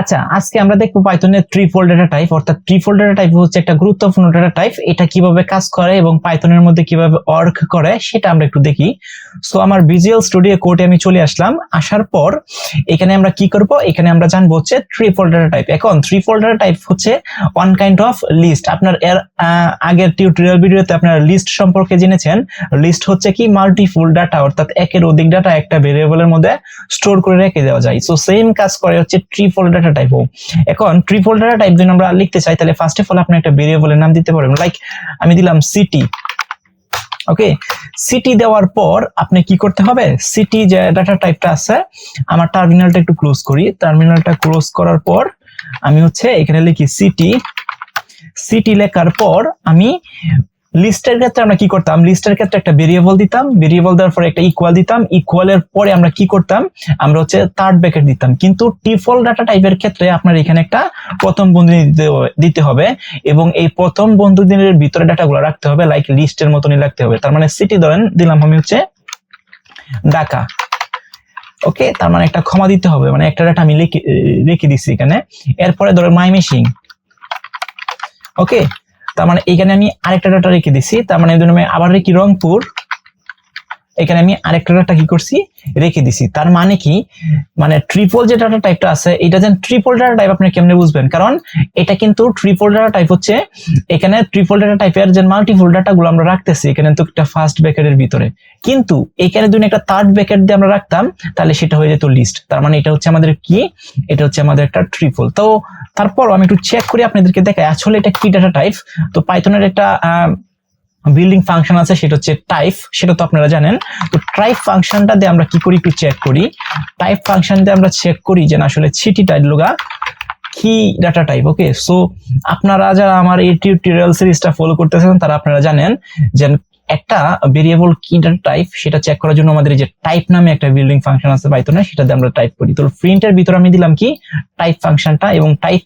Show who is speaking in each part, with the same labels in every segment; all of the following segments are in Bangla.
Speaker 1: আচ্ছা আজকে আমরা দেখব পাইথনের ট্রিপল ডেটা টাইপ অর্থাৎ ট্রিপল ডেটা টাইপ হচ্ছে একটা গুরুত্বপূর্ণ ডেটা টাইপ এটা কীভাবে কাজ করে এবং পাইথনের মধ্যে কীভাবে ওয়ার্ক করে, সেটা আমরা একটু দেখি। সো আমার ভিজুয়াল স্টুডিও কোডে আমি চলে আসলাম। আসার পর এখানে আমরা কি করব? এখানে আমরা জানব হচ্ছে ট্রিপল ডেটা টাইপ এখন ট্রিপল ডেটা টাইপ হচ্ছে ওয়ান কাইন্ড অফ লিস্ট আপনার এর আগের টিউটোরিয়াল ভিডিওতে আপনারা লিস্ট সম্পর্কে জেনেছেন। লিস্ট হচ্ছে কি? মাল্টিফুল ডাটা অর্থাৎ একের অধিক ডাটা একটা ভেরিয়েবলের মধ্যে স্টোর করে রেখে দেওয়া যায়। সো সেম কাজ করে হচ্ছে ট্রিপল ডাটা টাইপও এখন ট্রিপল ডাটা টাইপ যদি আমরা লিখতে চাই, তাহলে ফার্স্ট অফ অল আপনি একটা ভেরিয়েবলের নাম দিতে পারবেন লাইক আমি দিলাম সিটি ওকে সিটি দেওয়ার পর আপনি কি করতে হবে? সিটি যে ডাটা টাইপটা আছে, আমার টার্মিনালটা একটু ক্লোজ করি। টার্মিনালটা ক্লোজ করার পর আমি হচ্ছে এখানে লিখি সিটি সিটি লেখার পর আমি লিস্টের ক্ষেত্রে আমরা কি করতাম? লিস্টের ক্ষেত্রে একটা ভেরিয়েবল দিতাম ভেরিয়েবল দেওয়ার পরে একটা ইকুয়াল দিতাম ইকুয়ালের পরে আমরা কি করতাম? আমরা হচ্ছে থার্ড ব্র্যাকেট দিতাম। কিন্তু টিফল ডাটা টাইপের ক্ষেত্রে আপনার এখানে একটা প্রথম বন্ধনী দিতে হবে- এবং এই প্রথম বন্ধুদিনের ভিতরে ডাটাগুলো রাখতে হবে লাইক লিস্টের মতনই রাখতে হবে। তার মানে সিটি ধরেন, দিলাম আমি হচ্ছে ঢাকা। ওকে তার মানে একটা ক্ষমা দিতে হবে মানে একটা ডাটা আমি লিখে, রেখে দিচ্ছি এখানে। এরপরে ধরেন মাই মেশিন ওকে তার মানে এখানে আমি আরেকটা ডাটা রেখে দিছি, তার মানে আবার রেখি রংপুর। এখানে আমি আরেকটা ডাটা কি করছি? রেখে দিছি। তার মানে কি? মানে ট্রিপল যে ডাটা টাইপটা আছে, এটা যেন ট্রিপল ডাটা টাইপ আপনি কেমনে বুঝবেন? কারণ এটা কিন্তু ট্রিপল ডাটা টাইপ হচ্ছে, এখানে ট্রিপল ডাটা টাইপের যে মাল্টিপল ডাটা গুলো আমরা রাখতেছি, এখানে তো একটা ফার্স্ট ব্র্যাকেটের ভিতরে। কিন্তু এখানে যদি একটা থার্ড ব্র্যাকেট দিয়ে আমরা রাখতাম, তাহলে সেটা হয়ে যেত লিস্ট তার মানে এটা হচ্ছে আমাদের কি? এটা হচ্ছে আমাদের একটা ট্রিপল তো তারপর আমি একটু চেক করি আপনাদেরকে দেখাই, আসলে এটা কি ডাটা টাইপ তো পাইথনের একটা বিল্ডিং ফাংশন আছে, সেটা হচ্ছে টাইপ সেটা তো আপনারা জানেন। তো টাইপ ফাংশনটা দিয়ে আমরা কি করি একটু চেক করি। টাইপ ফাংশন দিয়ে আমরা চেক করি যে না, আসলে ছিটি টাইপ লোগা কি ডাটা টাইপ ওকে সো আপনারা যারা আমার এই টিউটোরিয়াল সিরিজটা ফলো করতেছেন, তারা আপনারা জানেন যে একটা ভেরিয়েবল কি টাইপ সেটা চেক করার জন্য আমাদের যে টাইপ নামে একটা বিল্ডিং ফাংশন আছে পাইথনে সেটা দিয়ে আমরা টাইপ করি। তো প্রিন্টের ভিতরে আমি দিলাম কি? টাইপ ফাংশনটা এবং টাইপ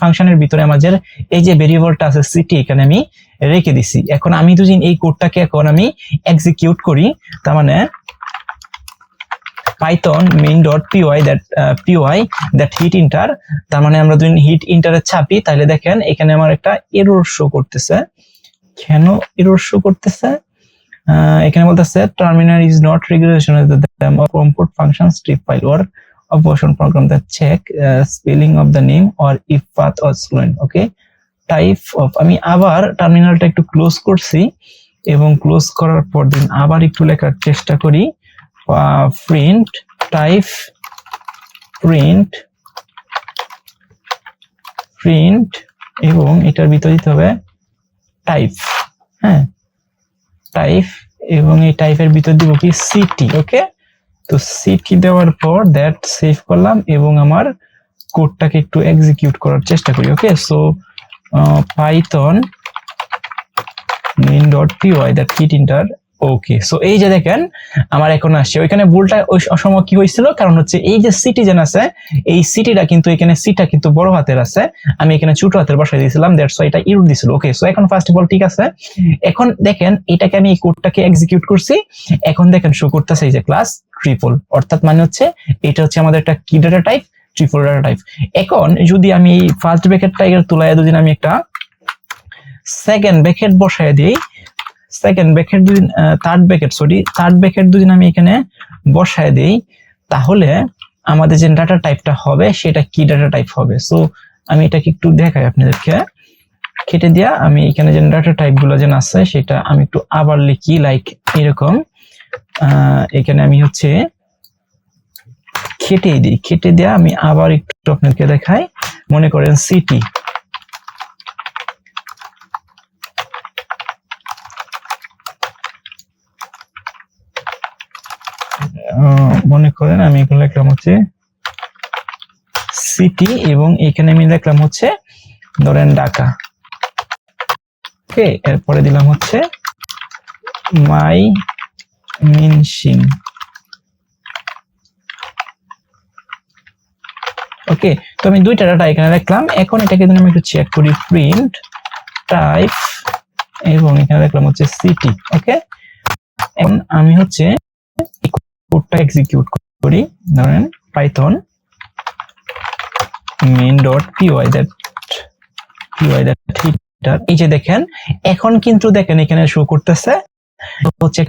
Speaker 1: ফাংশনের ভিতরে আমাদের এই যে ভেরিয়েবলটা আছে সিটি এখানে আমি রেখে দিছি। এখন আমি যদি এই কোডটাকে এখন আমি এক্সিকিউট করি, তার মানে Python main dot py that py that hit enter তার মানে আমরা যদি হিট ইন্টারে চাপি তাহলে দেখেন এখানে আমার একটা এরর শো করতেছে। কেন এরর শো করতেছে? এখানে বলতেছে terminal is not regulation of the comport function strip file or operation program that check spelling of the name or if path or student okay type of আমি আবার টার্মিনালটা একটু ক্লোজ করছি এবং ক্লোজ করার পর দিন আবার একটু লেখার চেষ্টা করি। প্রিন্ট টাইপ প্রিন্ট প্রিন্ট এবং এটার ভিতরে দিতে হবে টাইপ হ্যাঁ? টাইপ এবং এই টাইপের ভিতর দিব কি? সিটি ওকে তো সিটি দেওয়ার পর দ্যাট সেভ করলাম এবং আমার কোডটাকে একটু এক্সিকিউট করার চেষ্টা করি okay so Python main dot py that hit enter okay so এই যে দেখেন, আমার এখন আসছে। ওইখানে ভুলটা ওই সময় কি হয়েছিল? কারণ হচ্ছে এই যে সিটিজেন আছে, এই সিটিটা কিন্তু, এখানে সিটা কিন্তু বড় হাতের আছে। আমি এখানে ছোট হাতের বসাই দিয়েছিলাম দ্যাটস এটা ইউর দিছিল ওকে সো এখন ফার্স্ট অফ অল ঠিক আছে। এখন দেখেন, এটাকে আমি এই কোডটাকে এক্সিকিউট করছি। এখন দেখেন শো করতেছে এই যে ক্লাস ট্রিপল অর্থাৎ মানে হচ্ছে, এটা হচ্ছে আমাদের একটা কি data type tuple data type এখন যদি আমি ফার্স্ট ব্র্যাকেটটা এর তুলায় যদি আমি একটা সেকেন্ড ব্র্যাকেট বসায় দিই সেকেন্ড ব্র্যাকেট যদি third bracket sorry third bracket যদি আমি এখানে বসায় দিই। তাহলে আমাদের যে ডাটা টাইপটা হবে, সেটা কি ডাটা টাইপ হবে? সো আমি এটাকে একটু দেখাই আপনাদেরকে। কেটে দিয়া আমি এখানে যে ডাটা টাইপগুলো যেন আছে, সেটা আমি একটু আবার লিখি লাইক এরকম। এখানে আমি হচ্ছে কেটে দিই। কেটে দেয়া আমি আবার একটু আপনাকে দেখাই। মনে করেন সিটি মনে করেন আমি এখানে লিখলাম হচ্ছে সিটি এবং এখানে আমি লিখলাম হচ্ছে, ধরেন ঢাকা। ওকে, এরপরে দিলাম হচ্ছে মাই মিনসিং। ওকে, তো আমি দুইটা ডাটা এখানে রাখলাম এখন এটাকে যদি আমি একটু চেক করি প্রিন্ট টাইপ এবং এখানে রাখলাম হচ্ছে সিটি ওকে, এখন আমি হচ্ছে কোডটা এক্সিকিউট করি, ধরেন Python main dot py that py that hit enter এই যে দেখেন, এখন কিন্তু দেখেন এখানে শো করতেছে, হচ্ছে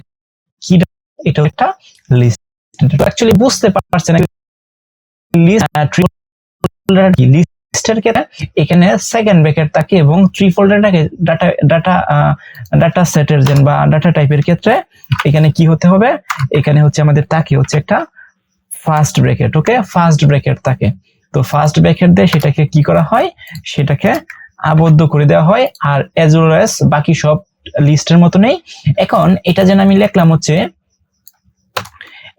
Speaker 1: কি এটা একটা লিস্ট অ্যাকচুয়ালি বুঝতে পারছেন লিস্টের ক্ষেত্রে এখানে সেকেন্ড ব্র্যাকেট থাকে এবং থ্রি ফোল্ডারটাকে ডাটা ডাটা ডাটা সেটের যেন বা ডাটা টাইপের ক্ষেত্রে এখানে কি হতে হবে? এখানে হচ্ছে আমাদের তাকে হচ্ছে একটা first bracket okay first bracket থাকে। তো ফার্স্ট ব্র্যাকেট দিয়ে সেটাকে কি করা হয়? সেটাকে আবদ্ধ করে দেওয়া হয়। আর এজ ওয়েল বাকি সব লিস্টের মতো নেই এখন এটা যেন আমি লিখলাম হচ্ছে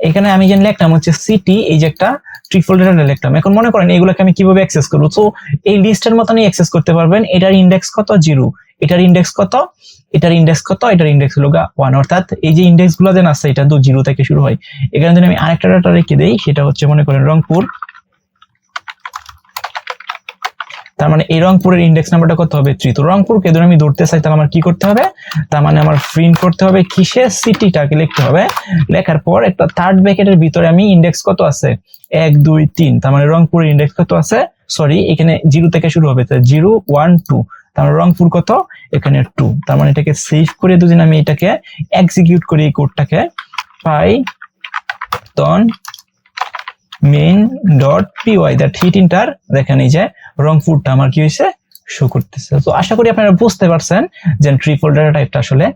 Speaker 1: এখানে আমি যে লিখলাম হচ্ছে সিটি এই যে একটা ট্রিপল ডেটা লিখলাম। এখন মনে করেন এগুলোকে আমি কীভাবে অ্যাক্সেস করব? তো এই লিস্টের মতনই অ্যাক্সেস করতে পারবেন। এটার ইন্ডেক্স কত? জিরো এটার ইন্ডেক্স কত? এটার ইন্ডেক্স কত? এটার ইন্ডেক্স হলো ওয়ান অর্থাৎ এই যে ইন্ডেক্সগুলো যেন আছে, এটা তো জিরো থেকে শুরু হয়। এখানে যদি আমি আরেকটা ডাটা রেখে দিই, সেটা হচ্ছে মনে করেন রংপুর। তার মানে এই রংপুরের ইন্ডেক্স নাম্বারটা কত হবে থ্রি তো রংপুরকে ধরে আমি ধরতে চাই, তাহলে আমার কি করতে হবে? তার মানে আমার প্রিন্ট করতে হবে কিসের সিটিটাকে লিখতে হবে। লেখার পর একটা থার্ড ব্র্যাকেটের ভিতরে আমি ইন্ডেক্স কত আছে? এক, দুই, তিন। তার মানে রংপুরের ইন্ডেক্স কত আছে? সরি এখানে জিরো থেকে শুরু হবে জিরো ওয়ান টু তার মানে রংপুর কত? এখানে টু তার মানে এটাকে সেভ করে দুদিন আমি এটাকে এক্সিকিউট করি এই কোডটাকে Python main dot py that hit enter দেখেন এই যে রংপুরটা আমার কি হয়েছে শো করতেছে। তো আশা করি আপনারা বুঝতে পারছেন যে ট্রিপল ডাটা টাইপটা আসলে